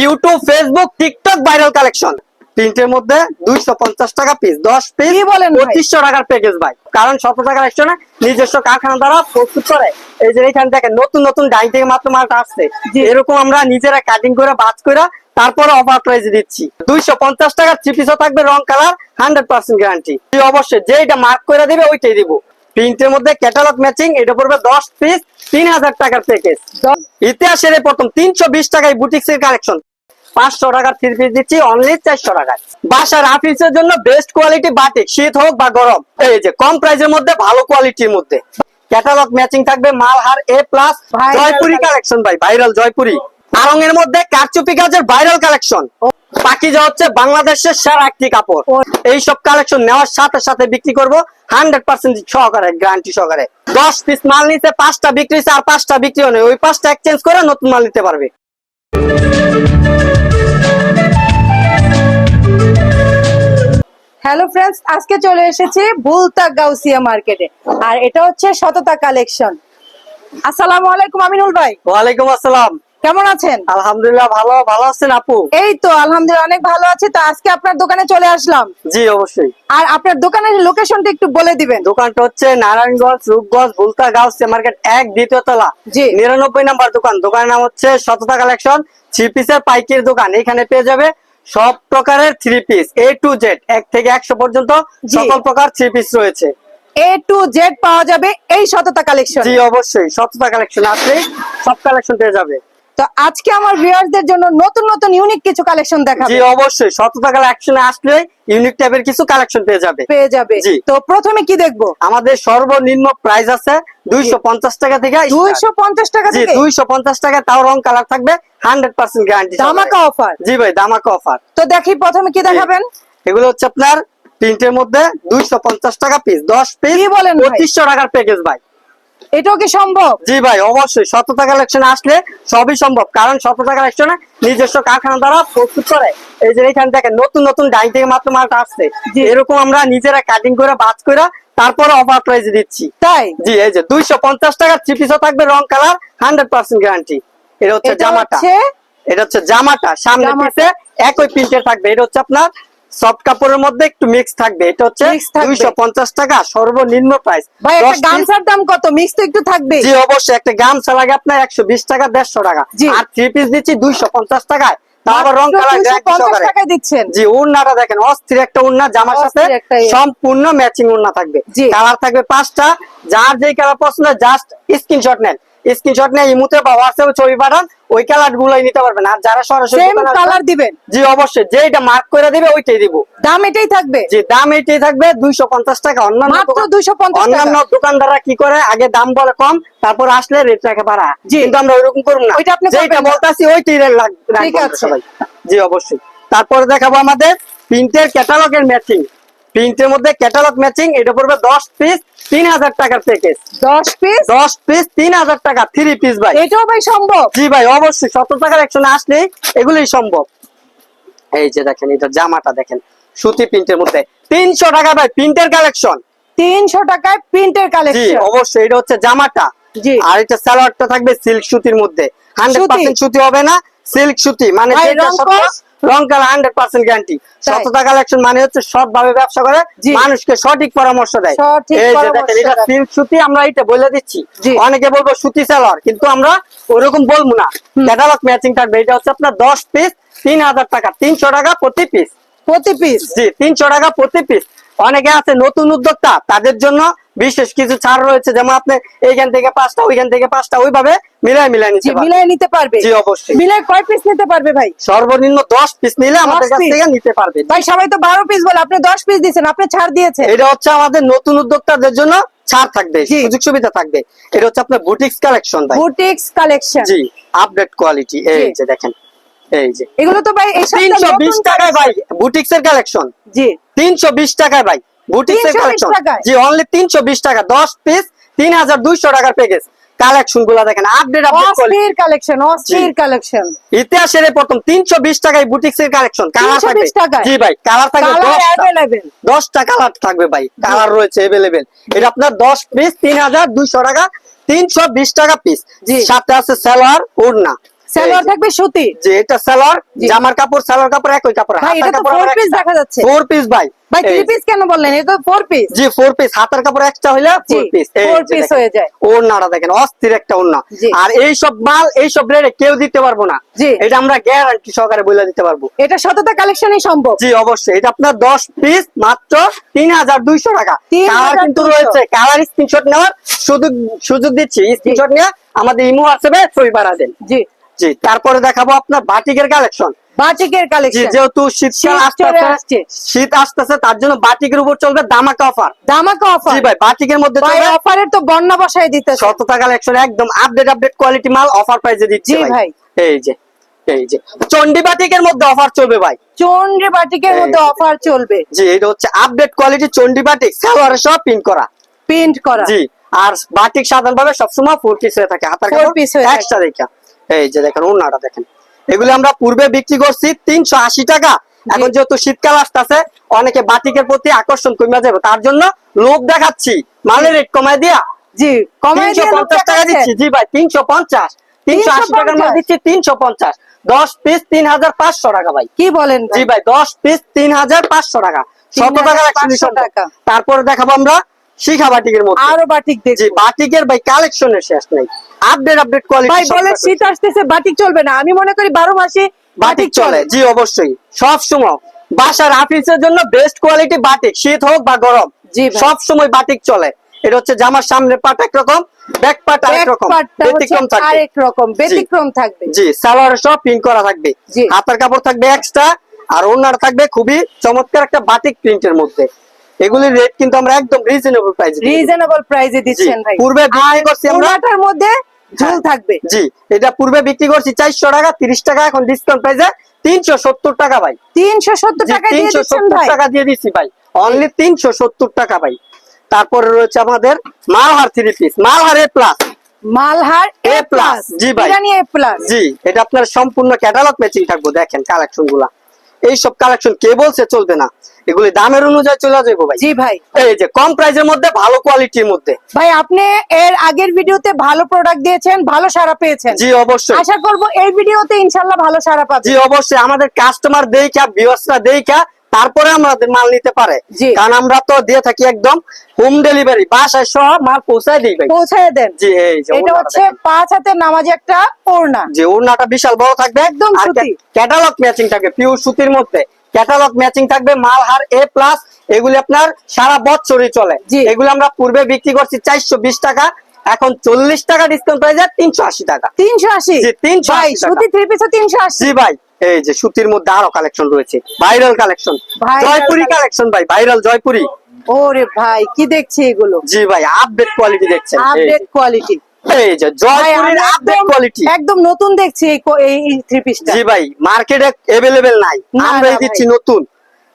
YouTube Facebook TikTok viral collection প্রিন্টের মধ্যে দুইশো পঞ্চাশ টাকা পিস দশ পিস বলেন পঁচিশশো টাকার প্যাকেজ ভাই। কারণ শত টাকার একশনে নিজস্ব কারখানা দ্বারা প্রস্তুত করে। এই যে এখানে দেখেন নতুন নতুন ডাই থেকে মাত্র মালটা আসছে। এরকম আমরা নিজেরা কাটিং করে বাজ করে তারপরে অফার প্রাইসে দিচ্ছি। দুইশো পঞ্চাশ টাকার থ্রি পিসও থাকবে রং কালার হান্ড্রেড পার্সেন্ট গ্যারান্টি অবশ্যই যেটা মার্ক করে দিবে ওইটাই দিব। প্রিন্টের মধ্যে ক্যাটালগ ম্যাচিং এটা পড়বে দশ পিস তিন হাজার টাকার প্যাকেজ ইতিহাসের প্রথম তিনশো বিশ টাকায় বুটিক্স এর কালেকশন পাঁচশো টাকার থ্রি পিস দিচ্ছি অনলি চারশো টাকায়। বাসার অফিসের জন্য বেস্ট কোয়ালিটি বাটিক শীত হোক বা গরম। এই যে কম প্রাইসের মধ্যে ভালো কোয়ালিটির মধ্যে। ক্যাটালগ ম্যাচিং থাকবে Malhar A plus Jaipuri collection ভাই ভাইরাল জয়পুরি। আরং এর মধ্যে কারচুপি কাজের ভাইরাল কালেকশন যা হচ্ছে বাংলাদেশের সেরা একটি কাপড়। এই সব কালেকশন নেওয়ার সাথে সাথে বিক্রি করব হান্ড্রেড পার্সেন্ট সহকারে গ্যারান্টি সহকারে। দশ পিস মাল নিতে পাঁচটা বিক্রি আর পাঁচটা বিক্রি নেই। ওই পাঁচটা এক্সচেঞ্জ করে নতুন মাল নিতে পারবে। হ্যালো ফ্রেন্ডস আজকে চলে এসেছি বুলতা গাউসিয়া মার্কেটে আর এটা হচ্ছে শততা কালেকশন আসসালামু আলাইকুম আমিনুল ভাই। ওয়ালাইকুম আসসালাম। কেমন আছেন? আলহামদুলিল্লাহ ভালো ভালো আছেন আপু? এই তো আলহামদুলিল্লাহ অনেক ভালো আছি। তো আজকে আপনার দোকানে চলে আসলাম। জি অবশ্যই। আর আপনার দোকানের লোকেশনটা একটু বলে দিবেন। দোকানটা হচ্ছে নারায়ণগঞ্জ রূপগঞ্জ ভুলতা গাউসিয়া মার্কেট এক দ্বিতীয় তলা। জি। নিরানব্বই নাম্বার দোকান। দোকানের নাম হচ্ছে শততা কালেকশন। থ্রি পিসের পাইকির দোকান। এখানে পেয়ে যাবে সব প্রকারের three piece. A to Z এক থেকে একশো পর্যন্ত সকল প্রকার থ্রি পিস রয়েছে। এ টু জেড পাওয়া যাবে এই শততা কালেকশন। জি অবশ্যই। শততা কালেকশন। আছে সব কালেকশন পেয়ে যাবে। তো আজকে আমার ভিউয়ারদের জন্য নতুন নতুন ইউনিক কিছু কালেকশন জি দেখাবে অবশ্যই। শততা কালেকশনে আসলে ইউনিক টাইপের কিছু কালেকশন পেয়ে যাবে। পেয়ে যাবে। জি। তো প্রথমে কি দেখব? আমাদের সর্বনিম্ন প্রাইস আছে দুইশো পঞ্চাশ টাকা থেকে start। দুইশো পঞ্চাশ টাকা থেকে? দুইশো পঞ্চাশ টাকা তাও রং কালার থাকবে হান্ড্রেড পার্সেন্ট গ্যারান্টি ধামাকা অফার জি ভাই ধামাকা অফার তো দেখি প্রথমে কি দেখাবেন? এগুলো হচ্ছে আপনার প্রিন্টের মধ্যে দুইশো পঞ্চাশ টাকা পিস দশ পিস কি বলেন ভাই? পঁচিশশো টাকার প্যাকেজ ভাই। এটাও কি সম্ভব? জি ভাই অবশ্যই। শততা কালেকশন আসলে সবই সম্ভব। কারণ শততা কালেকশনে নিজস্ব কারখানা দ্বারা প্রস্তুত করে। এই যে এখানে দেখেন নতুন নতুন ডাই থেকে মাত্র মালটা আসছে। এরকম আমরা নিজেরা কাটিং করে বাজ করে তারপরে অফার প্রাইস দিচ্ছি। তাই? জি এই যে দুইশো পঞ্চাশ টাকার থ্রি পিসও থাকবে রং কালার হান্ড্রেড পার্সেন্ট গ্যারান্টি এটা হচ্ছে জামাটা। এটা হচ্ছে জামাটা। সামনে। পিছে একই প্রিন্টের থাকবে। এটা হচ্ছে আপনার সফট কাপড়ের মধ্যে একটু মিক্স থাকবে। এটা হচ্ছে Mix থাকবে। দুইশো পঞ্চাশ টাকা সর্বনিম্ন প্রাইস ভাই একটা গামছার দাম কত? মিক্স তো একটু থাকবে। জি অবশ্যই একটা গামছা লাগে আপনার একশো বিশ টাকা দেড়শো টাকা। আর থ্রি পিস দিচ্ছি দুইশো পঞ্চাশ টাকায়। তাও আবার রং কালার গ্যারান্টি দিচ্ছেন। জি উন্নাটা দেখেন অস্থির একটা উন্না জামার সাথে ইয়ে। সম্পূর্ণ ম্যাচিং উন্না থাকবে। কালার থাকবে পাঁচটা। যার যেই কালার পছন্দ জাস্ট স্ক্রিনশট নেন। স্ক্রিনশট নিয়ে ইমুতে বা হোয়াটসঅ্যাপে ছবি পাঠান। ওই কালার গুলোই নিতে পারবেন আর যারা সরাসরি কালার দিবেন। জি অবশ্যই। যেটা মার্ক করে দিবে ওইটাই দিব। দাম এটাই থাকবে। যে দাম এটাই থাকবে দুইশো পঞ্চাশ টাকা। অন্যান্য মাত্র 250 টাকা। অন্যান্য দোকানদাররা কি করে? আগে দাম বলে কম তারপর আসলে রেট রাখে বাড়া। জি। কিন্তু আমরা ওইরকম করব না। ওইটা আপনি যেটা। বলতাছি ওইটাই ঠিক আছে। জি অবশ্যই। তারপরে দেখাবো আমাদের প্রিন্টের ক্যাটালগের ম্যাচিং প্রিন্টের মধ্যে ক্যাটালগ ম্যাচিং এটা পড়বে দশ পিস তিন হাজার টাকার প্যাকেজ দশ পিস দশ পিস তিন হাজার টাকা থ্রি পিস ভাই। এটাও ভাই সম্ভব? জি ভাই অবশ্যই সত্তর টাকার একশনে আসলে এগুলোই সম্ভব। এই যে দেখেন এটা জামাটা দেখেন সুতি প্রিন্টের মধ্যে। তিনশো টাকা ভাই প্রিন্টের কালেকশন তিনশো টাকায় প্রিন্টের কালেকশন জি অবশ্যই এটা হচ্ছে জামাটা। জি। আর এটা সালোয়ারটা থাকবে সিল্ক সুতির মধ্যে। হান্ড্রেড পার্সেন্ট সুতি হবে না সিল্ক সুতি। মানে ভাই, যেটা colour hundred percent guarantee. Collection মানে হচ্ছে সৎভাবে ব্যবসা করে মানুষকে সঠিক পরামর্শ দেয়। এই যে দেখেন এটা সিল্ক সুতি আমরা এটা বলে দিচ্ছি। অনেকে বলব সুতি সেলার কিন্তু আমরা ওরকম বলব না। ক্যাটালগ ম্যাচিং থাকবে। এটা হচ্ছে আপনার দশ পিস তিন হাজার টাকা তিনশো টাকা প্রতি পিস প্রতি পিস জি তিনশো টাকা প্রতি পিস অনেকে আছে নতুন উদ্যোক্তা তাদের জন্য বিশেষ কিছু ছাড় রয়েছে। যেমন আপনি এইখান থেকে পাঁচটা ওইখান থেকে পাঁচটা ওইভাবে মিলাই মিলাই নিতে মিলাই নিতে পারবে। জি, অবশ্যই। মিলাই কয় পিস নিতে পারবে ভাই? সর্বনিম্ন দশ পিস নিলে আমাদের কাছ থেকে নিতে পারবে। ভাই সবাই তো বারো পিস বলে আপনি দশ পিস দিয়েছেন আপনি ছাড় দিয়েছেন। এটা হচ্ছে আমাদের নতুন উদ্যোক্তাদের জন্য ছাড় থাকবে সুযোগ সুবিধা থাকবে। এটা হচ্ছে আপনার বুটিক্স কালেকশন ভাই। Boutiques collection. জি আপডেট কোয়ালিটি এই যে দেখেন এই যে। এগুলো তো ভাই এই সপ্তাহে তিনশো বিশ নতুন টাকায় ভাই বুটিক্স এর কালেকশন। জি। তিনশো বিশ টাকায় ভাই। বুটিক্স এর 320 কালেকশন? জি অনলি তিনশো বিশ টাকা। দশ পিস তিন হাজার দুইশো টাকার প্যাকেজ কালেকশনগুলা দেখেন আপডেট আপডেট অস্থির কালেকশন অস্থির কালেকশন ইতিহাসের প্রথম তিনশো বিশ টাকায় বুটিক্স এর কালেকশন কালার 320 থাকবে? জি ভাই কালার থাকবে কালার দশটা। অ্যাভেলেবেল দশটা কালার থাকবে ভাই। কালার রয়েছে এভেলেবেল এটা আপনার দশ পিস তিন হাজার দুইশো টাকা তিনশো বিশ টাকা পিস জি। সাথে আছে সালোয়ার ওড়না। সালোয়ার থাকবে সুতি। যে এটা সালোয়ার। জামার কাপড় সালোয়ার কাপড় একই কাপড়। ভাই এটা তো ফোর পিস দেখা যাচ্ছে। ফোর পিস ভাই। ভাই থ্রি পিস কেন বললেন? এটা ফোর পিস জি ফোর পিস হাতের কাপড় হইলে ফোর পিস four piece হয়ে যায়। ওড়নাটা দেখেন অস্থির একটা ওড়না। আর এই সব মাল এই সব রেটে কেউ দিতে পারব না। জি। এটা আমরা গ্যারান্টি সহকারে বলে দিতে পারব। এটা শততা কালেকশনই সম্ভব। জি অবশ্যই। এটা আপনার দশ পিস মাত্র তিন হাজার দুইশো টাকা। 3,200 কালার কিন্তু রয়েছে। কালার স্ক্রিনশট নেওয়ার সুযোগ সুযোগ দিচ্ছি। স্ক্রিনশট নিয়ে আমাদের ইমো হোয়াটসঅ্যাপে ছবি পাঠা দেন জি। জি তারপরে দেখাবো আপনার বাটিকের কালেকশন বাটিকের কালেকশন যেহেতু শীতকাল আসছে। শীত আসতেছে তার জন্য বাটিকের উপর চলবে দামাকা অফার দামাকা অফার জি ভাই বাটিকের মধ্যে চলবে অফারের তো বন্যা বসায় দিতেছে। শততা কালেকশন একদম আপডেট আপডেট কোয়ালিটি মাল অফার প্রাইসে দিচ্ছি জি ভাই। এই যে এই যে। চন্ডি বাটিকের মধ্যে অফার চলবে ভাই। চন্দ্রে বাটিকের মধ্যে অফার চলবে। জি এটা হচ্ছে আপডেট কোয়ালিটি চন্ডি বাটিক সব প্রিন্ট করা। প্রিন্ট করা। জি আর বাটিক সাধারণ ভাবে সবসময় ফোর পিস হয়ে থাকে হাতার হয়ে থাকে। এক্সট্রা দেখা এই যে দেখেন ওনাটা দেখেন। এগুলো আমরা পূর্বে বিক্রি করছি তিনশো আশি টাকা। এখন যেহেতু শীতকাল আসতেছে অনেকে বাটিকের প্রতি আকর্ষণ কমে যাবে। তার জন্য লোভ দেখাচ্ছি। মালের রেট কমায় দিয়া। জি তিনশো পঞ্চাশ টাকা দিচ্ছি। জি ভাই তিনশো পঞ্চাশ। তিনশো আশি টাকার মাল দিচ্ছি তিনশো পঞ্চাশ। দশ পিস তিন হাজার পাঁচশো টাকা ভাই। কি বলেন জি ভাই দশ পিস তিন হাজার পাঁচশো টাকা। শত টাকা 3,500 টাকা। তারপরে দেখাবো আমরা শিখা বাটিকের মধ্যে। আরও বাটিক দেখি বাটিকের ভাই কালেকশনের শেষ নেই। আপডেট আপডেট ভাই বলে শীত আসতেছে বাটিক চলবে না। আমি মনে করি বারো মাসে বাটিক চলে। জি অবশ্যই। সব সময়। বাসার অফিসের জন্য বেস্ট কোয়ালিটি বাটিক শীত হোক বা গরম। জি। সব সময় বাটিক চলে। এটা হচ্ছে জামার সামনের পাট একরকম ব্যাক পাট আরেক রকম। ব্যতিক্রম থাকবে। আরেক রকম ব্যতিক্রম থাকবে। জি সালোয়ার সব প্রিন্ট করা থাকবে। জি। হাতার কাপড় থাকবে এক্সট্রা আর ওনার থাকবে খুবই চমৎকার একটা বাটিক প্রিন্টের মধ্যে। এগুলির রেট কিন্তু আমরা একদম রিজনেবল প্রাইস রিজনেবল প্রাইসে দিচ্ছেন ভাই। পূর্বে বিক্রি করছি আমরা ওনাটার মধ্যে ঝুল হ্যাঁ। থাকবে। জি এটা পূর্বে বিক্রি করছি চারশো টাকা তিরিশ টাকা এখন ডিসকাউন্ট প্রাইসে তিনশো সত্তর টাকা ভাই। তিনশো সত্তর টাকা দিয়ে দিচ্ছেন ভাই। টাকা দিয়ে দিচ্ছি ভাই। অনলি তিনশো সত্তর টাকা ভাই। তারপরে রয়েছে আমাদের Malhar three piece Malhar A plus Malhar A plus জি ভাই। ইরানি এ প্লাস জি এটা আপনার সম্পূর্ণ ক্যাটালগ ম্যাচিং থাকব দেখেন কালেকশনগুলা। এইসব কালেকশন কে বলছে চলবে না। এগুলি দামের অনুযায়ী চলে যাব ভাই। জি ভাই। এই যে কম প্রাইসের মধ্যে ভালো কোয়ালিটির মধ্যে। ভাই আপনি এর আগের ভিডিওতে ভালো প্রোডাক্ট দিয়েছেন ভালো সারা পেয়েছেন। জি অবশ্যই। আশা করব এই ভিডিওতে ইনশাআল্লাহ ভালো সারা পাবেন। জি অবশ্যই। আমাদের কাস্টমার দেইখা ভিউয়ার্সরা দেখা তারপরে আমাদের মাল নিতে পারে। কারণ আমরা তো দিয়ে থাকি একদম হোম ডেলিভারি বাসায় সহ মাল পৌঁছায় দিই ভাই। পৌঁছায় দেন। জি এই যে এটা হচ্ছে পাঁচ হাতের নামাজ একটা ওড়না। যে ওড়নাটা বিশাল বড় থাকবে। একদম সুতি। ক্যাটালগ ম্যাচিং থাকবে পিওর সুতির মধ্যে। ক্যাটালগ ম্যাচিং থাকবে মাল হার এ প্লাস এগুলি আপনার সারা বছরই চলে। এগুলো আমরা পূর্বে বিক্রি করছি চারশো বিশ টাকা এখন চল্লিশ টাকা ডিসকাউন্ট প্রাইসে তিনশো আশি টাকা। তিনশো আশি? জি, 380 ভাই থ্রি পিসও তিনশো আশি। জি ভাই। এই যে সুতির মধ্যে আরও কালেকশন রয়েছে। ভাইরাল কালেকশন জয়পুরি কালেকশন ভাই ভাইরাল জয়পুরি। ওরে ভাই কি দেখছি এগুলো? জি ভাই আপডেট কোয়ালিটি দেখছেন। আপডেট কোয়ালিটি এই যে জয়পুরির আপডেট কোয়ালিটি একদম নতুন দেখছি এই থ্রি পিসটা জি ভাই মার্কেটে এভেলেবেল নাই। আমরাই দিচ্ছি নতুন।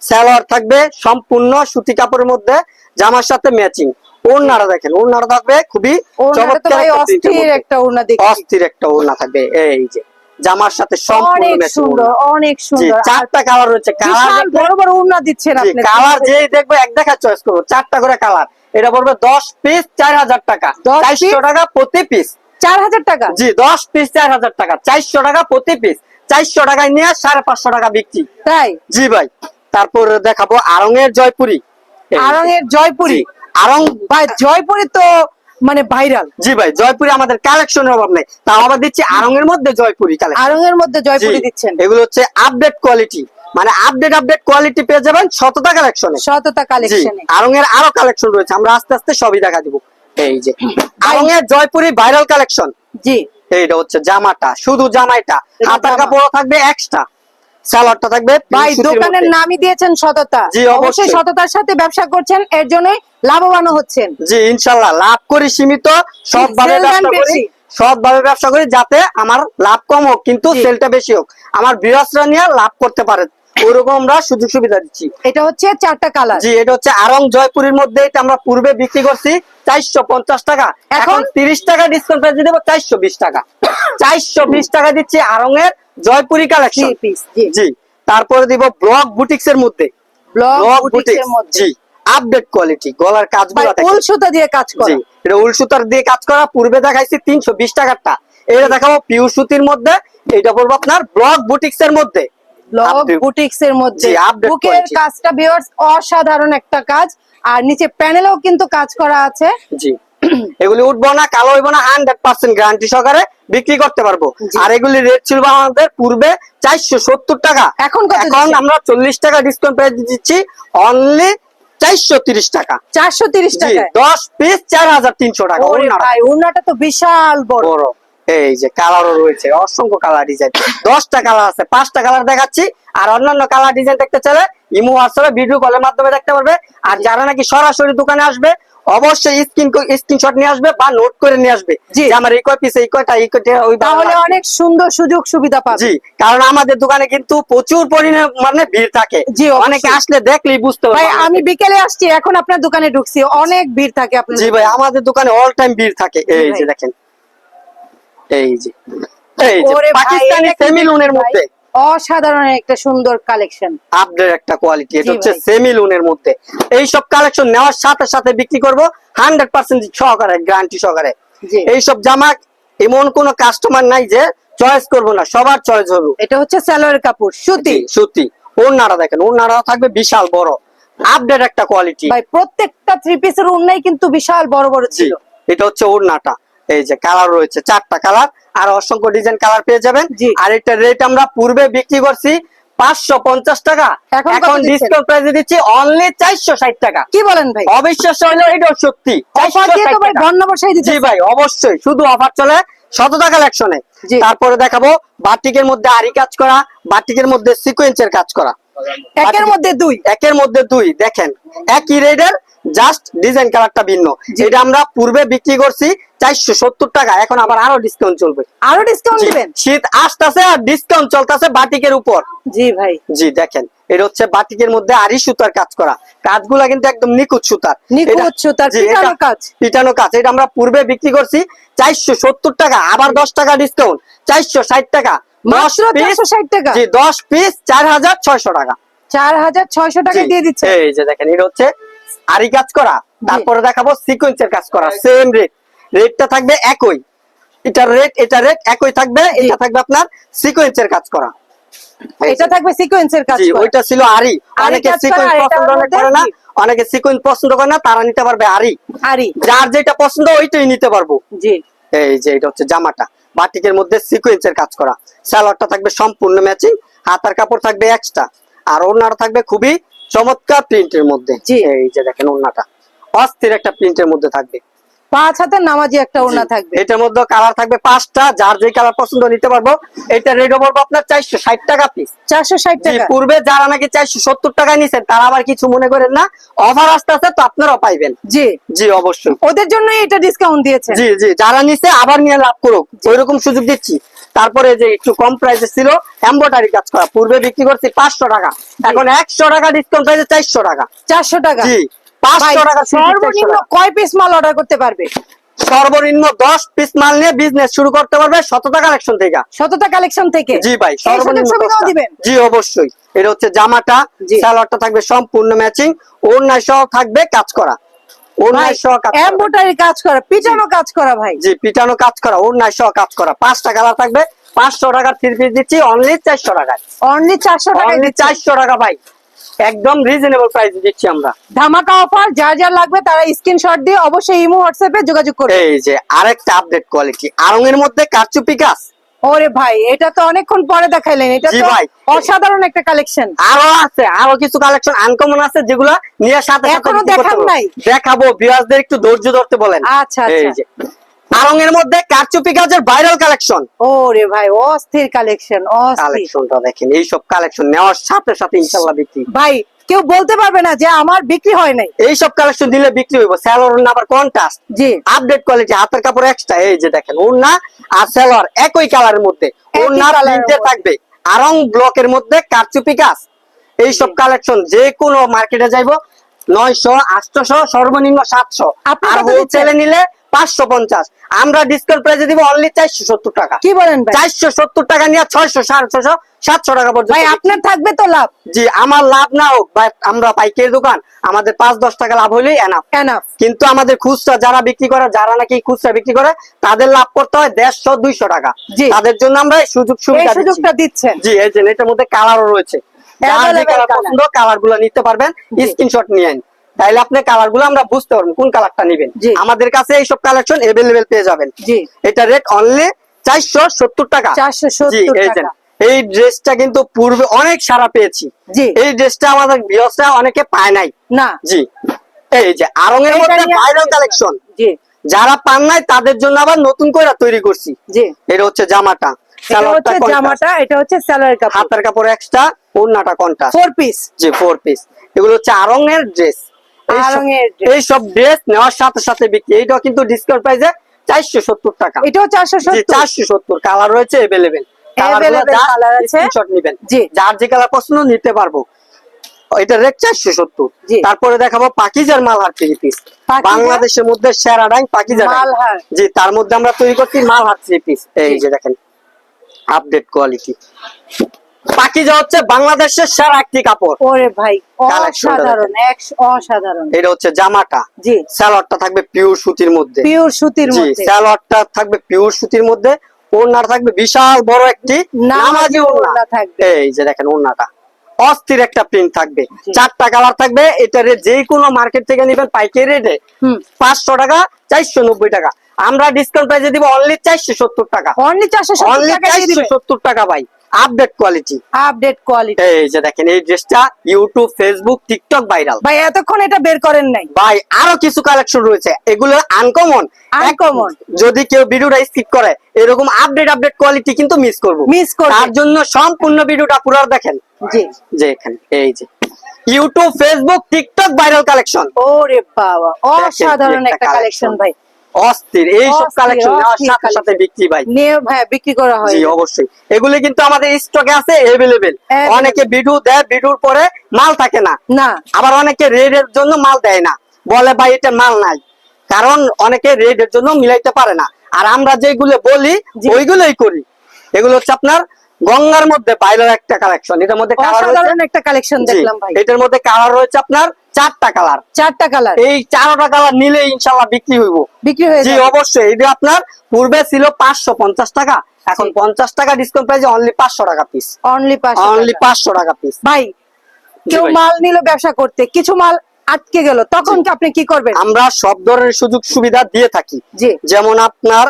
সালোয়ার থাকবে সম্পূর্ণ সুতি কাপড়ের মধ্যে জামার সাথে ম্যাচিং ওড়নাটা দেখেন ওড়নাটা থাকবে খুবই চমৎকার একটা অস্থির একটা ওড়না অস্থির একটা ওড়না থাকবে এই যে। জামার সাথে সম্পূর্ণ ম্যাচিং সুন্দর অনেক সুন্দর। চারটা কালার রয়েছে কালার বড় বড় ওড়না দিচ্ছেন আপনি। কালার যে দেখব এক দেখা চয়েস করব। চারটা করে কালার এটা পড়বে দশ পিস চার হাজার টাকা। 10 চারশো টাকা প্রতি পিস চার হাজার টাকা? জি দশ পিস চার হাজার টাকা। চারশো টাকা প্রতি পিস চারশো টাকায় নিয়ে সাড়ে পাঁচশো টাকা বিক্রি। তাই? জি ভাই। তারপর দেখাবো আরঙের জয়পুরি। এই, আরঙের জয়পুরি? আরং ভাই জয়পুরি তো মানে ভাইরাল জি ভাই জয়পুরি আমাদের কালেকশনের অভাব নেই। তাও আবার দিচ্ছি আরঙের মধ্যে জয়পুরি কালেকশন আরঙের মধ্যে জয়পুরি দিচ্ছেন। এগুলো হচ্ছে আপডেট কোয়ালিটি মানে আপডেট আপডেট কোয়ালিটি পেয়ে যাবেন শততা কালেকশনে শততা কালেকশনে আরঙের আরও কালেকশন রয়েছে। আমরা আস্তে আস্তে সবই দেখা দিব। এই যে আরঙের জয়পুরি ভাইরাল কালেকশন জি। এইটা হচ্ছে জামাটা শুধু জামাইটা। হাতার কাপড় থাকবে এক্সট্রা সালোয়ারটা থাকবে ভাই দোকানের নামই দিয়েছেন সততা। জি, অবশ্যই। অবশ্যই। সততার সাথে ব্যবসা করছেন। এর জন্যই লাভবানও হচ্ছেন। জি ইনশাল্লাহ। লাভ করি সীমিত Sell ব্যবসা করি। সৎভাবে ব্যবসা করি যাতে আমার লাভ কম হোক কিন্তু সেলটা বেশি হোক। আমার বিরাসরা নিয়ে লাভ করতে পারে ওইরকম আমরা সুযোগ সুবিধা দিচ্ছি। এটা হচ্ছে চারটা কালার জি এটা হচ্ছে আরং জয়পুরের মধ্যে এটা আমরা পূর্বে বিক্রি করছি চারশো পঞ্চাশ টাকা। এখন? তিরিশ টাকা ডিসকাউন্ট প্রাইস দেবো চারশো বিশ টাকা। চারশো বিশ টাকা দিচ্ছি আরং এর জয়পুরি কালেকশন জি। তারপরে দিব ব্লক বুটিক্স এর মধ্যে। ব্লক বুটিক্স জি। আপডেট কোয়ালিটি গলার কাজগুলো উল সুতা দিয়ে কাজ করা। এটা উল সুতার দিয়ে কাজ করা পূর্বে দেখাইছি তিনশো বিশ টাকারটা। এটা দেখাবো পিউ সুতির মধ্যে এটা বলব আপনার ব্লক বুটিক্স এর মধ্যে। বুটিক্স এর মধ্যে। বুকের কাজটা ভিউয়ার্স অসাধারণ একটা কাজ। আর নিচে প্যানেলেও কিন্তু কাজ করা আছে। জি। এগুলি উঠবো না কালো হইবো না হান্ড্রেড পার্সেন্ট গ্যারান্টি সহকারে বিক্রি করতে পারব। আর এগুলি রেট ছিল আমাদের পূর্বে চারশো সত্তর টাকা। এখন আমরা চল্লিশ টাকা ডিসকাউন্ট প্রাইস দিচ্ছি। অনলি চারশো তিরিশ টাকা। চারশো তিরিশ জি দশ পিস চার হাজার তিনশো টাকা ওরে ভাই তো বিশাল বড়। বড়। এই যে কালারও রয়েছে অসংখ্য কালার ডিজাইন। দশটা কালার আছে পাঁচটা কালার দেখাচ্ছি আর অন্যান্য কালার ডিজাইন দেখতে চাইলে ইমো হোয়াটসঅ্যাপে ভিডিও কলের মাধ্যমে দেখতে পারবে। আর যারা নাকি সরাসরি দোকানে আসবে অবশ্যই স্ক্রিন স্ক্রিনশট নিয়ে আসবে বা নোট করে নিয়ে আসবে জি। আমার এই কয় পিস এই কয়টা এই কয়টা ওই তাহলে অনেক সুন্দর সুযোগ সুবিধা পাবে। জি কারণ আমাদের দোকানে কিন্তু প্রচুর পরিমাণে মানে ভিড় থাকে। জি, অনেকে আসলে দেখলেই বুঝতে ভাই পারবে আমি বিকেলে আসছি এখন আপনার দোকানে ঢুকছি অনেক ভিড় থাকে আপনার জি ভাই আমাদের দোকানে অল টাইম ভিড় থাকে। এই যে দেখেন। এই যে এই যে পাকিস্তানি এটা কি সেমি লুনের ভাই? মধ্যে। অসাধারণ একটা সুন্দর কালেকশন আপডেট একটা কোয়ালিটি এটা হচ্ছে সেমি লোনের মধ্যে। এই সব কালেকশন নেওয়ার সাথে সাথে বিক্রি করব হান্ড্রেড পার্সেন্ট সহকারে গ্যারান্টি সহকারে। এই সব জামা এমন কোন কাস্টমার নাই যে চয়েস করব না সবার চয়েস হবে। এটা হচ্ছে সালোয়ার কাপড় সুতি। সুতি। নাড়া দেখেন ওর নাড়া থাকবে বিশাল বড়। আপডেট একটা কোয়ালিটি ভাই প্রত্যেকটা থ্রি পিসের উন্নয় কিন্তু বিশাল বড় বড় ছিল। এটা হচ্ছে ওড়নাটা। এই যে কালার রয়েছে চারটা কালার আর অসংখ্য ডিজাইন কালার পেয়ে যাবেন। আর এটা রেট আমরা পূর্বে বিক্রি করছি পাঁচশো পঞ্চাশ টাকা। এখন ডিসকাউন্ট প্রাইসে দিচ্ছি অনলি চারশো ষাট টাকা। কি বলেন ভাই? হলো সত্যি তো ভাই 460 টাকা। বর্ণ বসাই দিচ্ছে জি ভাই অবশ্যই শুধু অফার চলে কালেকশনে জি। তারপরে দেখাবো বাটিকের মধ্যে আরি কাজ করা বাটিকের মধ্যে সিকোয়েন্সের কাজ করা। একের মধ্যে দুই। একের মধ্যে দুই দেখেন। একই রেডের জাস্ট ডিজাইন কালারটা ভিন্ন। এটা আমরা পূর্বে বিক্রি করছি চারশো সত্তর টাকা এখন আবার আরও ডিসকাউন্ট চলবে। আরও ডিসকাউন্ট দিবেন শীত আসতেছে আর ডিসকাউন্ট চলতেছে বাটিকের উপর। জি ভাই। জি দেখেন। এটা হচ্ছে বাটিকের মধ্যে আরি সুতার কাজ করা। কাজগুলা কিন্তু একদম নিখুঁত সুতার। নিখুঁত সুতার, পিটানো কাজ। পিটানো কাজ। এটা আমরা পূর্বে বিক্রি করছি চারশো সত্তর টাকা আবার দশ টাকা ডিসকাউন্ট চারশো ষাট টাকা। মাত্র পিস চারশো ষাট টাকা। জি দশ পিস চার হাজার ছয়শো টাকা। চার হাজার ছয়শো টাকা দিয়ে দিচ্ছে। এই যে দেখেন এটা হচ্ছে আরি কাজ করা। তারপরে দেখাবো সিকোয়েন্সের কাজ করা সেম রেট রেটটা থাকবে একই। এটার রেট এটা রেট একই থাকবে এটা থাকবে আপনার সিকোয়েন্সের কাজ করা। এটা থাকবে সিকোয়েন্সের কাজ জি করা। ওইটা ছিল আরি অনেকে সিকোয়েন্স পছন্দ করে না অনেকে সিকোয়েন্স পছন্দ করে না তারা নিতে পারবে আরি আরি যার যেটা পছন্দ ওইটাই নিতে পারব। জি। এই যে এটা হচ্ছে জামাটা। বাটিকের মধ্যে সিকোয়েন্সের কাজ করা। সালোয়ারটা থাকবে সম্পূর্ণ ম্যাচিং হাতার কাপড় থাকবে এক্সট্রা আর ওড়নাটা থাকবে খুবই চমৎকার প্রিন্টের মধ্যে। জি। এই যে দেখেন ওড়নাটা। অস্থির একটা প্রিন্টের মধ্যে থাকবে। পাঁচ হাতের নামাজি একটা ওড়না থাকবে। এটার মধ্যে কালার থাকবে পাঁচটা যার যে কালার পছন্দ নিতে পারব। এটা রেট পড়ব আপনার চারশো ষাট টাকা পিস চারশো ষাট টাকা। পূর্বে যারা নাকি চারশো সত্তর টাকায় নিছেন তারা আবার কিছু মনে করেন না। অফার আসতে আসতে তো আপনারাও পাইবেন। জি। জি অবশ্যই। ওদের জন্য এটা ডিসকাউন্ট দিয়েছে জি জি যারা নিছে আবার নিয়ে লাভ করুক। ওইরকম সুযোগ দিচ্ছি। তারপরে যে একটু কম প্রাইসে ছিল এম্বয়ডারি কাজ করা। পূর্বে বিক্রি করছি পাঁচশো টাকা। এখন একশো টাকা ডিসকাউন্ট প্রাইসে চারশো টাকা। চারশো টাকা। জি। পাঁচশো টাকা সর্বনিম্ন কয় পিস মাল অর্ডার করতে পারবে? সর্বনিম্ন দশ পিস মাল নিয়ে বিজনেস শুরু করতে পারবে শতটা কালেকশন থেকে। শতটা কালেকশন থেকে? জি ভাই সর্বনিম্ন সুবিধাও 10টা। দিবেন? জি অবশ্যই। এটা হচ্ছে জামাটা সালোয়ারটা থাকবে সম্পূর্ণ ম্যাচিং ওড়নায় সহ থাকবে কাজ করা। ওড়নায় সহ কাজ করা। এমব্রয়ডারি কাজ করা পিটানো কাজ করা ভাই। জি পিটানো কাজ করা ওড়নায় সহ কাজ করা। পাঁচটা কালার থাকবে পাঁচশো টাকার থ্রি পিস দিচ্ছি অনলি চারশো টাকায়। অনলি চারশো টাকা অনলি চারশো টাকা ভাই। একদম রিজনেবল প্রাইস দিচ্ছি আমরা। ধামাকা অফার যা যা লাগবে তারা স্ক্রিনশট দিয়ে অবশ্যই ইমো হোয়াটসঅ্যাপে যোগাযোগ করবে। এই যে আরেকটা আপডেট কোয়ালিটি আরং এর মধ্যে কারচুপি কাজ ওরে ভাই এটা তো অনেকক্ষণ পরে দেখাইলেন এটা জি তো ভাই। অসাধারণ একটা কালেকশন আরও আছে আরও কিছু কালেকশন আনকমন আছে যেগুলো নিয়ে সাথে সাথে? দেখাবো ভিউয়ারদের একটু ধৈর্য ধরতে বলেন। আচ্ছা এই আচ্ছা যে। আরং এর মধ্যে কারচুপি কাজের ভাইরাল কালেকশন ওরে ভাই অস্থির কালেকশন কালেকশনটা দেখেন এইসব কালেকশন নেওয়ার সাথে সাথে ইনশাল্লাহ বিক্রি। ভাই কেউ বলতে পারবে না যে আমার বিক্রি হয় নাই। এইসব কালেকশন দিলে বিক্রি হইব স্যালোর না আবার কন্ট্রাস্ট জি। আপডেট কোয়ালিটি হাতের কাপড় এক্সট্রা এই যে দেখেন ওড়না আর সেলর একই কালারের মধ্যে ওড়না প্রিন্টে থাকবে আরং ব্লকের মধ্যে কারচুপি কাজ এইসব কালেকশন যে কোনো মার্কেটে যাইবো নয়শো আটশো সর্বনিম্ন সাতশো। আর হোলসেলে নিলে পাঁচশো পঞ্চাশ। আমরা ডিসকাউন্ট দিব অনলি চারশো সত্তর টাকা। কি বলেন চারশো সত্তর টাকা নিয়ে ছয়শো সাড়ে ছশো সাতশো টাকা পর্যন্ত ভাই আপনার থাকবে তো লাভ। জি আমার লাভ না হোক আমরা পাইকারি দোকান আমাদের পাঁচ দশ টাকা লাভ হলেই এনাফ এনাফ কিন্তু আমাদের খুচরা যারা বিক্রি করে যারা নাকি খুচরা বিক্রি করে তাদের লাভ করতে হয় দেড়শো দুইশো টাকা। জি। তাদের জন্য আমরা সুযোগ সুবিধা দিচ্ছি। সুযোগটা দিচ্ছেন। জি এই যে এটার মধ্যে কালারও রয়েছে। পছন্দ কালারগুলো নিতে পারবেন। স্ক্রিনশট নিয়ে তাইলে আপনি কালারগুলো আমরা বুঝতে পারবেন কোন কালারটা নিবেন। আমাদের কাছে এইসব কালেকশন এভেলেবেল পেয়ে যাবেন। এটা রেট অনলি চারশো সত্তর টাকা। চারশো সত্তর এই টাকা। এই ড্রেসটা কিন্তু পূর্বে অনেক সারা পেয়েছি। এই ড্রেসটা আমাদের বিয়সরা অনেকে পায় নাই। না। জি। এই যে আরং এর মধ্যে ভাইরাল কালেকশন জি। যারা পান নাই তাদের জন্য আবার নতুন করে তৈরি করছি। জি। এটা হচ্ছে জামাটা। এটা হচ্ছে জামাটা এটা হচ্ছে স্যালারি কাপড়। হাতের কাপড় এক্সট্রা ওড়নাটা কন্ট্রাস্ট ফোর পিস জি ফোর পিস এগুলো হচ্ছে আরং এর ড্রেস এই সব ড্রেস নেওয়ার সাথে সাথে বিক্রি এইটা কিন্তু ডিসকাউন্ট প্রাইসে চারশো সত্তর টাকা। এটাও চারশো সত্তর। চারশো সত্তর। কালার রয়েছে এভেলেবেল। যার যে কালার পছন্দ নিতে পারব। এটা রেট চারশো সত্তর। তারপরে দেখাবো পাকিজার মালহার থ্রি পিস বাংলাদেশের মধ্যে সেরা ডাইং পাকিজার। জি তার মধ্যে আমরা তৈরি করছি মালহার থ্রি পিস এই যে দেখেন আপডেট কোয়ালিটি পাকিজা হচ্ছে বাংলাদেশের সেরা একটি কাপড়। ওরে ভাই অসাধারণ এক অসাধারণ। এটা হচ্ছে জামাটা। জি। স্যালোয়ারটা থাকবে পিওর সুতির মধ্যে। পিওর সুতির মধ্যে। স্যালোয়ারটা থাকবে পিওর সুতির মধ্যে। ওড়নার থাকবে বিশাল বড় একটি নামাজি ওড়না। থাকবে। এই যে দেখেন ওড়নাটা। অস্থির একটা প্রিন্ট থাকবে। চারটা কালার থাকবে এটারে যে কোনো মার্কেট থেকে নেবেন পাইকারি রেটে হুম। পাঁচশো টাকা চারশো নব্বই টাকা। আমরা ডিসকাউন্ট প্রাইসে দিব অনলি চারশো সত্তর টাকা। অনলি চারশো অনলি চারশো সত্তর টাকা ভাই। আপডেট কোয়ালিটি আপডেট কোয়ালিটি এই যে দেখেন এই ড্রেসটা ইউটিউব ফেসবুক টিকটক ভাইরাল ভাই এতক্ষণ এটা বের করেন নাই। ভাই আরও কিছু কালেকশন রয়েছে। এগুলো আনকমন আনকমন যদি কেউ ভিডিওটা স্কিপ করে এরকম আপডেট আপডেট কোয়ালিটি কিন্তু মিস করব। মিস করবে। তার জন্য সম্পূর্ণ ভিডিওটা পুরো দেখেন। জি। যে এখানে এই যে। YouTube Facebook TikTok viral collection ওরে বাবা অসাধারণ একটা কালেকশন ভাই। অস্থির এই সব কালেকশন নেওয়ার সাথে সাথে বিক্রি ভাই। হ্যাঁ বিক্রি করা হয়। জি অবশ্যই। এগুলি কিন্তু আমাদের স্টকে আছে অনেকে ভিডিও দেয় ভিডিওর পরে মাল থাকে না। না। আবার অনেকে রেড এর জন্য মাল দেয় না। বলে ভাই এটা মাল নাই। কারণ অনেকে রেড এর জন্য মিলাইতে পারে না। আর আমরা যেগুলো বলি। ওইগুলোই করি। এগুলো হচ্ছে আপনার গঙ্গার মধ্যে বাইরের একটা কালেকশন এটার মধ্যে কালার একটা কালেকশন দেখলাম ভাই। এটার মধ্যে কালার রয়েছে আপনার চারটা কালার চারটা কালার এই চারটা কালার নিলে ইনশাল্লাহ বিক্রি হইব। বিক্রি হয়ে জি অবশ্যই। এটা আপনার পূর্বে ছিল পাঁচশো পঞ্চাশ টাকা এখন পঞ্চাশ টাকা ডিসকাউন্ট প্রাইসে অনলি পাঁচশো টাকা পিস অনলি পাঁচশো অনলি পাঁচশো টাকা পিস ভাই কেউ মাল নিল ব্যবসা করতে কিছু মাল আটকে গেল তখন কি আপনি কি করবেন? আমরা সব ধরনের সুযোগ সুবিধা দিয়ে থাকি। যেমন আপনার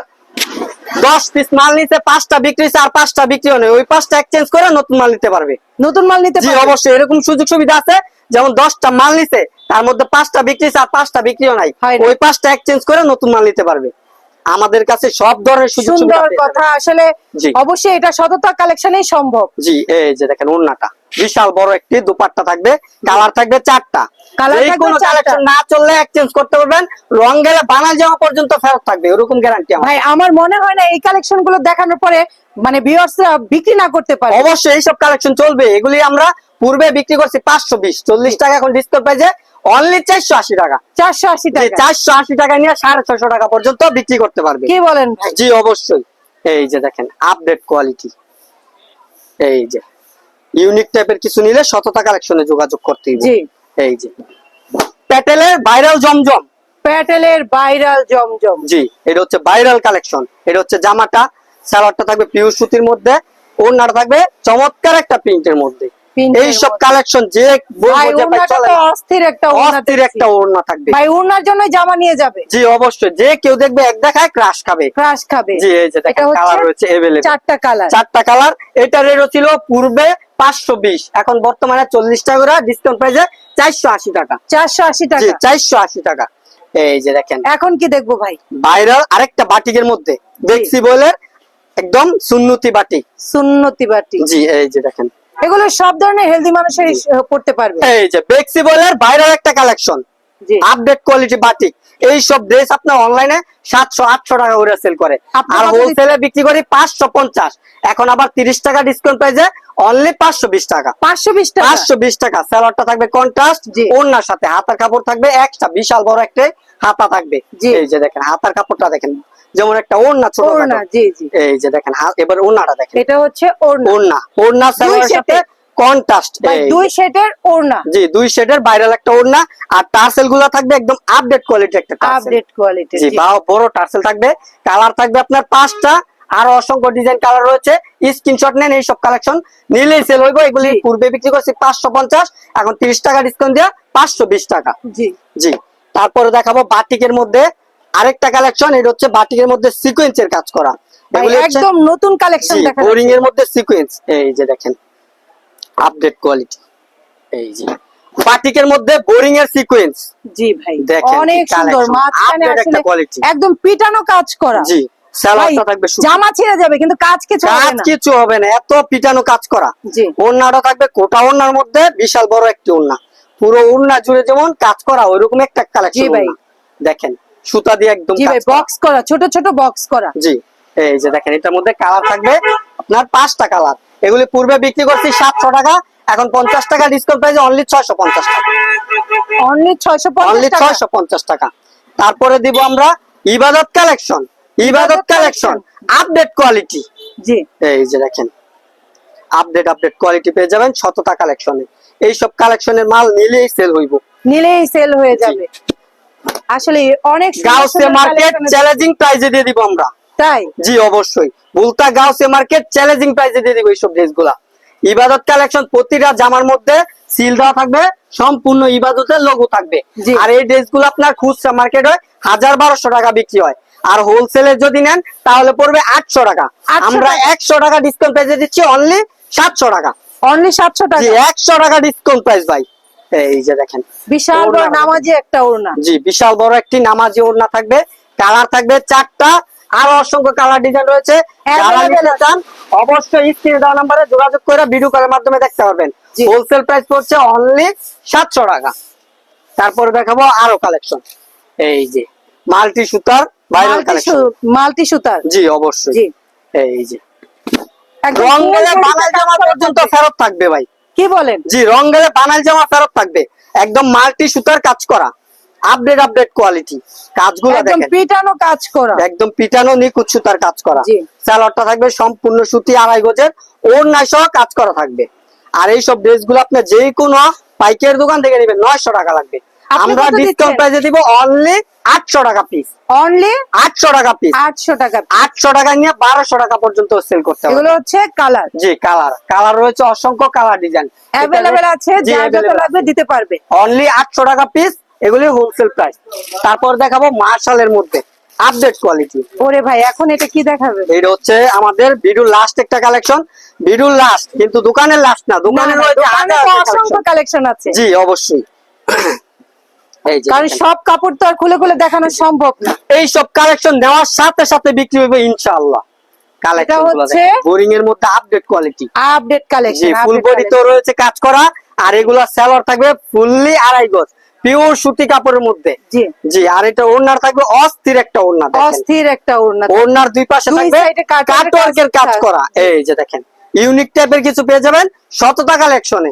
দশ পিস মাল নিতে পাঁচটা বিক্রি আর পাঁচটা বিক্রি হয় ওই পাঁচটা এক্সচেঞ্জ করে নতুন মাল নিতে পারবে। নতুন মাল নিতে অবশ্যই। এরকম সুযোগ সুবিধা আছে যেমন দশটা মাল নিছে তার মধ্যে পাঁচটা বিক্রি আর পাঁচটা বিক্রিও নাই। ওই পাঁচটা এক্সচেঞ্জ করে নতুন মাল নিতে পারবে। আমাদের কাছে সব ধরনের সুযোগ সুন্দর কথা। আসলে অবশ্যই এটা সততা কালেকশনেই সম্ভব। জি এই যে দেখেন ওন্নাটা বিশাল বড় একটি দুপাট্টা থাকবে কালার থাকবে চারটা। না চললে এক্সচেঞ্জ করতে পারবেন। রং গেলে বানা যাওয়া পর্যন্ত ফেরত থাকবে ওরকম গ্যারান্টি ভাই আমার মনে হয় না এই কালেকশনগুলো দেখানোর পরে মানে ভিউয়ার্সরা বিক্রি না করতে পারে। অবশ্যই এইসব কালেকশন চলবে এগুলি আমরা পূর্বে বিক্রি করছি পাঁচশো বিশ চল্লিশ টাকা এখন ডিসকাউন্ট প্রাইসে অনলি চারশো আশি টাকা। চারশো আশি টাকা। চারশো আশি টাকা নিয়ে সাড়ে ছশো টাকা পর্যন্ত বিক্রি করতে পারবে। কি বলেন জি অবশ্যই। এই যে দেখেন আপডেট কোয়ালিটি এই যে ইউনিক টাইপের কিছু নিলে শততা কালেকশনে যোগাযোগ করতে হবে। এই যে। প্যাটেলের ভাইরাল জমজম। প্যাটেলের ভাইরাল জমজম। জি এটা হচ্ছে ভাইরাল কালেকশন। এটা হচ্ছে জামাটা সালোয়ারটা থাকবে পিওর সুতির মধ্যে ওড়নাটা থাকবে চমৎকার একটা প্রিন্টের মধ্যে। এই সব কালেকশন যে বলব ভাই যে ভাই উনাটা চলে তো না। অস্থির একটা অস্থির একটা ওড়না থাকবে। ভাই উনার জন্য জামা নিয়ে যাবে। জি অবশ্যই। যে কেউ দেখবে এক দেখায় ক্রাশ খাবে। ক্রাশ খাবে। জি এই যে দেখেন কালার রয়েছে এভেলেবল চারটা কালার চারটা কালার এটা রেট ছিল পূর্বে পাঁচশো বিশ। এখন বর্তমানে চল্লিশ টাকা করে ডিসকাউন্ট প্রাইসে চারশো আশি টাকা। চারশো আশি টাকা। চারশো আশি টাকা। এই যে দেখেন। এখন কি দেখব ভাই? ভাইরাল আরেকটা বাটিকের মধ্যে। দেখছি বলে একদম সুন্নতি বাটিক সুন্নতি বাটি। জি এই যে দেখেন। এগুলো সব ধরনের হেলদি মানুষেরই আহ, পড়তে পারবে। এই যে বেক্সি বলের ভাইরাল একটা কালেকশন আপডেট কোয়ালিটি বাটিক এই সব ড্রেস আপনার অনলাইনে সাতশো আটশো টাকা করে সেল করে আর হোলসেলে বিক্রি করি পাঁচশো পঞ্চাশ। এখন আবার তিরিশ টাকা ডিসকাউন্ট প্রাইসে অনলি পাঁচশো বিশ টাকা। পাঁচশো বিশ টাকা? পাঁচশো বিশ টাকা। স্যালাডটা থাকবে কন্ট্রাস্ট জি। ওড়নার সাথে। হাতার কাপড় থাকবে একটা বিশাল বড় একটা হাতা থাকবে। জি। এই যে দেখেন হাতার কাপড়টা দেখেন। যেমন একটা ওড়না ছোট ওড়না জি জি। এই যে দেখেন এবার ওড়নাটা দেখেন। এটা হচ্ছে ওড়না। ওড়না ওড়না স্যালাডের সাথে কন্ট্রাস্ট দুই সেটের ওড়না। জি দুই শেডের ভাইরাল একটা ওড়না আর টার্সেলগুলো থাকবে একদম আপডেট কোয়ালিটি একটা টার্সেল। আপডেট কোয়ালিটি জি বড় টার্সেল থাকবে কালার থাকবে আপনার পাঁচটা আরও অসংখ্য ডিজাইন কালার রয়েছে। স্ক্রিনশট নেন এইসব কালেকশন নিলেই সেল হইব এগুলি পূর্বে বিক্রি করছি পাঁচশো পঞ্চাশ এখন তিরিশ টাকা ডিসকাউন্ট দিয়ে পাঁচশো বিশ টাকা। জি। জি তারপরে দেখাবো বাটিকের মধ্যে আরেকটা কালেকশন এটা হচ্ছে বাটিকের মধ্যে সিকোয়েন্সের কাজ করা। একদম নতুন কালেকশন দেখা বোরিং এর মধ্যে সিকোয়েন্স এই যে দেখেন আপডেট কোয়ালিটি এই যে বাটিকের মধ্যে বোরিং এর সিকোয়েন্স জি ভাই দেখেন অনেক সুন্দর। মাঝখানে আসলে একদম পিটানো কাজ করা। জি। জামা ছিঁড়ে যাবে কিন্তু কাজ কিছু হবে কাজ না। কিছু হবে না এত পিটানো কাজ করা। ওড়নাটা থাকবে কোটা ওড়নার মধ্যে বিশাল বড় একটি ওড়না। পুরো ওড়না জুড়ে যেমন কাজ করা ওইরকম একটা কালেকশন ভাই। দেখেন সুতা দিয়ে একদম। বক্স করা। ছোট ছোট বক্স করা। জি এই যে দেখেন এটার মধ্যে কালার থাকবে আপনার পাঁচটা কালার এগুলি পূর্বে বিক্রি করছি সাতশো টাকা এখন পঞ্চাশ টাকা ডিসকাউন্ট প্রাইসে অনলি ছয়শো পঞ্চাশ টাকা। অনলি ছয়শো অনলি ছয়শো পঞ্চাশ টাকা। তারপরে দিব আমরা ইবাদত কালেকশন ইবাদত কালেকশন আপডেট কোয়ালিটি জি। এই যে দেখেন আপডেট আপডেট কোয়ালিটি পেয়ে যাবেন শততা কালেকশনে এইসব কালেকশনের মাল নিলেই সেল হইব। নিলেই সেল হয়ে যাবে। আসলে অনেক গাউসে মার্কেট চ্যালেঞ্জিং প্রাইজে দিয়ে দিব আমরা। তাই? জি অবশ্যই। বুলতা গাউসে মার্কেট চ্যালেঞ্জিং প্রাইসে দিয়ে দিব এইসব ড্রেসগুলা ইবাদত কালেকশন প্রতিটা জামার মধ্যে সিল দেওয়া থাকবে সম্পূর্ণ ইবাদতের লোগো থাকবে। আর এই ড্রেসগুলো আপনার খুচরা মার্কেট হয় হাজার বারোশো টাকা বিক্রি হয়। আর হোলসেলে যদি নেন তাহলে পড়বে আটশো টাকা। আমরা একশো টাকা ডিসকাউন্ট প্রাইসে দিচ্ছি অনলি সাতশো টাকা। অনলি সাতশো টাকা? একশো টাকা ডিসকাউন্ট প্রাইস ভাই। এই যে দেখেন বিশাল বড়। নামাজি একটা ওড়না। জি বিশাল বড় একটি নামাজি ওড়না থাকবে কালার থাকবে চারটা আরও অসংখ্য কালার ডিজাইন রয়েছে। অবশ্যই স্ক্রিনে দেওয়া নাম্বারে যোগাযোগ করে ভিডিও কলের মাধ্যমে দেখতে পারবেন। হোলসেল প্রাইস পড়ছে অনলি সাতশো টাকা। তারপরে দেখাবো আরও কালেকশন এই যে মাল্টি সুতার ভাইরাল কালেকশন মাল্টি সুতার। জি অবশ্যই। এই যে। রং কাজ জামা পর্যন্ত ফেরত থাকবে ভাই। কি বলেন? জি রং গেলে বানাল জামা ফেরত থাকবে। একদম মাল্টি সুতার কাজ করা। আপডেট আপডেট কোয়ালিটি কাজগুলো একদম পিটানো কাজ করা। একদম পিটানো নিখুঁত সুতার কাজ করা। জি। স্যালাডটা থাকবে সম্পূর্ণ সুতি আড়াই গজের। ওড়না সহ কাজ করা থাকবে। আর এই সব ড্রেসগুলো আপনার যে কোনো পাইকের দোকান থেকে নেবেন নয়শো টাকা লাগবে। আপনি আমরা ডিসকাউন্ট প্রাইসে দিব অনলি আটশো টাকা পিস অনলি আটশো টাকা পিস আটশো টাকা আটশো টাকা নিয়ে বারোশো টাকা পর্যন্ত সেল করতে হবে। এগুলো হচ্ছে কালার জি কালার কালার রয়েছে অসংখ্য কালার ডিজাইন অ্যাভেলেবেল আছে যত লাগবে দিতে পারবে। অনলি আটশো টাকা পিস এগুলি হোলসেল প্রাইস তারপর দেখাবো মার্শালের মধ্যে। আপডেট কোয়ালিটি ওরে ভাই এখন এটা কি দেখাবে? এটা হচ্ছে আমাদের ভিডিওর লাস্ট একটা কালেকশন ভিডিওর লাস্ট কিন্তু দোকানের লাস্ট না দোকানে রয়েছে অসংখ্য কালেকশন আছে। জি অবশ্যই। যে কারণ সব কাপড় তো আর খুলে খুলে দেখানো সম্ভব না। এই সব কালেকশন নেওয়ার সাথে সাথে বিক্রি হবে ইনশাআল্লাহ। কালেকশন হচ্ছে বোরিং এর মধ্যে update quality update collection full body তো রয়েছে কাজ করা আর এগুলা সেলর থাকবে ফুললি আড়াই গজ। পিওর সুতি কাপড়ের মধ্যে। জি। জি আর এটা ওড়নার থাকবে অস্থির একটা ওড়না অস্থির একটা ওড়না ওড়নার দুই পাশে থাকবে কাটওয়ার্কের কাজ করা। এই যে দেখেন ইউনিক টাইপের কিছু পেয়ে যাবেন শতটা কালেকশনে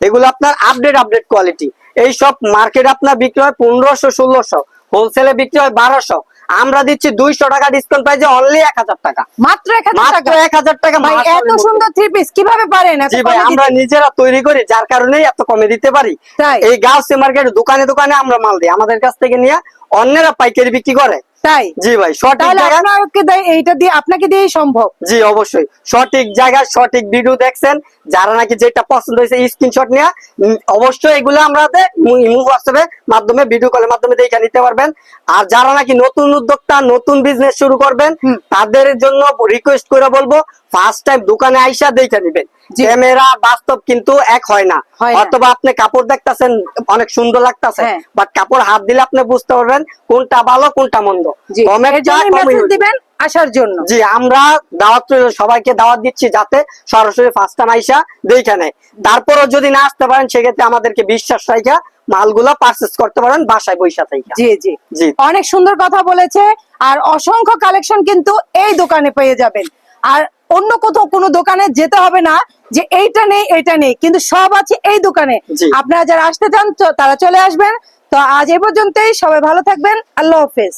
এগুলো আপনার আপডেট আপডেট কোয়ালিটি এই সব মার্কেট আপনার বিক্রি হয় পনেরোশো ষোলোশো। হোলসেলে বিক্রি হয় বারোশো। আমরা দিচ্ছি দুইশো টাকা ডিসকাউন্ট যে অনলি এক হাজার টাকা। মাত্র এক হাজার টাকা? এক হাজার টাকা এত সুন্দর থ্রি পিস কীভাবে পারেন? এত জি ভাই আমরা নিজেরা তৈরি করি যার কারণেই এত কমে দিতে পারি। এই গাছ মার্কেট দোকানে দোকানে আমরা মাল দিই। আমাদের কাছ থেকে নিয়ে অন্যেরা পাইকারি বিক্রি করে। তাই? জি ভাই সঠিক তাহলে জায়গায় আপনাকে দেয়- এইটা দিয়ে আপনাকে দিয়েই সম্ভব। জি অবশ্যই। সঠিক জায়গায় সঠিক ভিডিও দেখছেন। যারা নাকি যেটা পছন্দ হয়েছে স্ক্রিনশট নিয়ে অবশ্যই এগুলো আমরা ইমো হোয়াটসঅ্যাপে মাধ্যমে ভিডিও কলের মাধ্যমে দেখে নিতে পারবেন। আর যারা নাকি নতুন উদ্যোক্তা নতুন বিজনেস শুরু করবেন তাদের জন্য রিকোয়েস্ট করে বলব ফার্স্ট টাইম দোকানে আইসা দেখে নিবেন। ক্যামেরা বাস্তব কিন্তু এক হয় না। অথবা আপনি কাপড় দেখতাছেন অনেক সুন্দর লাগতাছে হ্যাঁ। বাট কাপড় হাত দিলে আপনি বুঝতে পারবেন কোনটা ভালো কোনটা মন্দ। জি কমের এর চা জন্য কমই মেসেজ হইবে। দিবেন আসার জন্য। জি আমরা দাওয়াত সবাইকে দাওয়াত দিচ্ছি যাতে সরাসরি ফার্স্ট টাইম আইসা দেখে নেয়। তারপরও যদি না আসতে পারেন সেক্ষেত্রে আমাদেরকে বিশ্বাস রাখা মালগুলা পারচেস করতে পারেন বাসায় বৈশা থেকে জি জি। জি। অনেক সুন্দর কথা বলেছে আর অসংখ্য কালেকশন কিন্তু এই দোকানে পেয়ে যাবেন। আর অন্য কোথাও কোনো দোকানে যেতে হবে না যে এইটা নেই এইটা নেই কিন্তু সব আছে এই দোকানে। আপনারা যারা আসতে চান তারা চলে আসবেন। তো আজ এই পর্যন্তই সবাই ভালো থাকবেন আল্লাহ হাফেজ।